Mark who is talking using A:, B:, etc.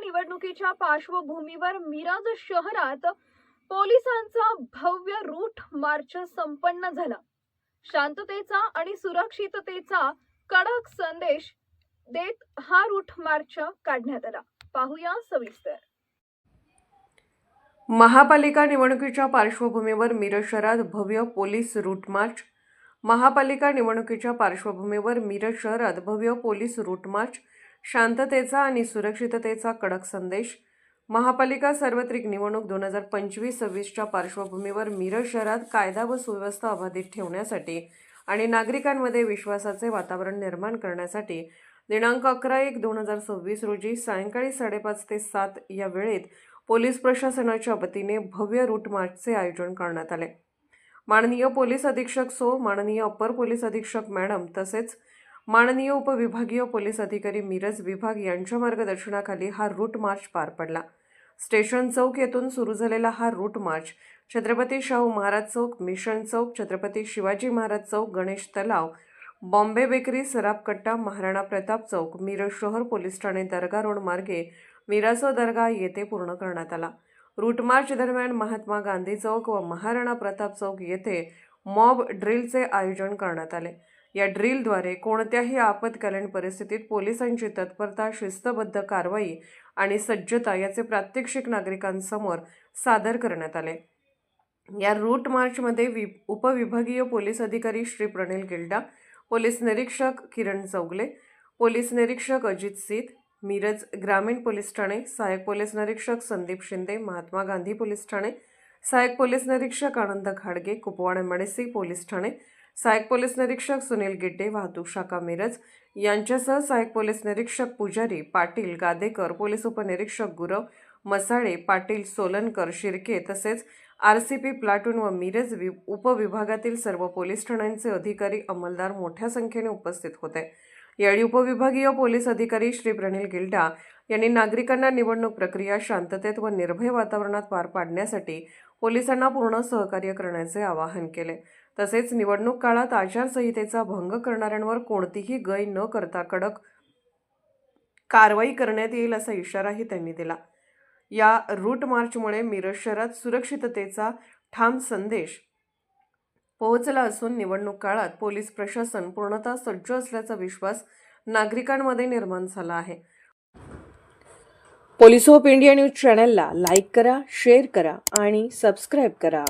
A: मिरज निवडणुकीच्या पार्श्वभूमीवर मिराज शहरात पोलिसांचा भव्य रूट मार्च संपन्न झाला. शांततेचा आणि सुरक्षिततेचा कडक संदेश देत हा रूट मार्च काढण्यात आला. पाहूया सविस्तर.
B: महापालिका निवडणुकीच्या पार्श्वभूमीवर मिरज शहरात भव्य पोलीस रूट मार्च. महापालिका निवडणुकीच्या पार्श्वभूमीवर मिरज शहरात भव्य पोलीस रूट मार्च. शांततेचा आणि सुरक्षिततेचा कडक संदेश. महापालिका सार्वत्रिक निवडणूक दोन हजार पंचवीस सव्वीसच्या पार्श्वभूमीवर मिरज शहरात कायदा व सुव्यवस्था अबाधित ठेवण्यासाठी आणि नागरिकांमध्ये विश्वासाचे वातावरण निर्माण करण्यासाठी दिनांक अकरा एक दोन हजार सव्वीस रोजी सायंकाळी साडेपाच ते सात या वेळेत पोलीस प्रशासनाच्या वतीने भव्य रूट मार्चचे आयोजन करण्यात आले. माननीय पोलीस अधीक्षक सो माननीय अप्पर पोलीस अधीक्षक मॅडम तसेच माननीय उपविभागीय पोलीस अधिकारी मिरज विभाग यांच्या मार्गदर्शनाखाली हा रूट मार्च पार पडला. स्टेशन चौक येथून सुरू झालेला हा route march Chhatrapati Shahu Maharaj Chowk mission Chowk Chhatrapati Shivaji Maharaj Chowk Ganesh Talav Bombay bakery Sarabkatta Maharana Pratap Chowk Miraj शहर पोलीस ठाणे दर्गा रोड मार्गे मिरासो दर्गा येथे पूर्ण करण्यात आला. रूट मार्च दरम्यान महात्मा गांधी चौक व महाराणा प्रताप चौक येथे मॉब ड्रिलचे आयोजन करण्यात आले. या ड्रिलद्वारे कोणत्याही आपत्कालीन परिस्थितीत पोलिसांची तत्परता शिस्तबद्ध कारवाई आणि सज्जता याचे प्रात्यक्षिक नागरिकांसमोर सादर करण्यात आले. या रूट मार्चमध्ये वि उपविभागीय पोलीस अधिकारी श्री प्रणिल गिल्डा पोलीस निरीक्षक किरण चौगले पोलीस निरीक्षक अजित सीत मिरज ग्रामीण पोलीस ठाणे सहाय्यक पोलीस निरीक्षक संदीप शिंदे महात्मा गांधी पोलीस ठाणे सहाय्यक पोलीस निरीक्षक आनंद खाडगे कुपवाड मडेसी पोलीस ठाणे सहाय्यक पोलीस निरीक्षक सुनील गिड्डे वाहतूक शाखा मिरज यांच्यासह सहाय्यक पोलीस निरीक्षक पुजारी पाटील गादेकर पोलीस उपनिरीक्षक गुरव मसाळे पाटील सोलनकर शिर्के तसेच आर सी पी प्लाटून व मिरज वि उपविभागातील सर्व पोलीस ठाण्यांचे अधिकारी अंमलदार मोठ्या संख्येने उपस्थित होते. यावेळी उपविभागीय पोलीस अधिकारी श्री प्रणिल गिल्डा यांनी नागरिकांना निवडणूक प्रक्रिया शांततेत व निर्भय वातावरणात पार पाडण्यासाठी पोलिसांना पूर्ण सहकार्य करण्याचे आवाहन केले. तसेच निवडणूक काळात आचारसंहितेचा भंग करणाऱ्यांवर कोणतीही गय न करता कडक कारवाई करण्यात येईल असा इशाराही त्यांनी दिला. या रूट मार्चमुळे मिरज शहरात सुरक्षिततेचा ठाम संदेश पोहोचला असून निवडणूक काळात पोलीस प्रशासन पूर्णतः सज्ज असल्याचा विश्वास नागरिकांमध्ये निर्माण झाला आहे. पोलीस ऑफ इंडिया न्यूज चॅनलला लाईक करा शेअर करा आणि सबस्क्राईब करा.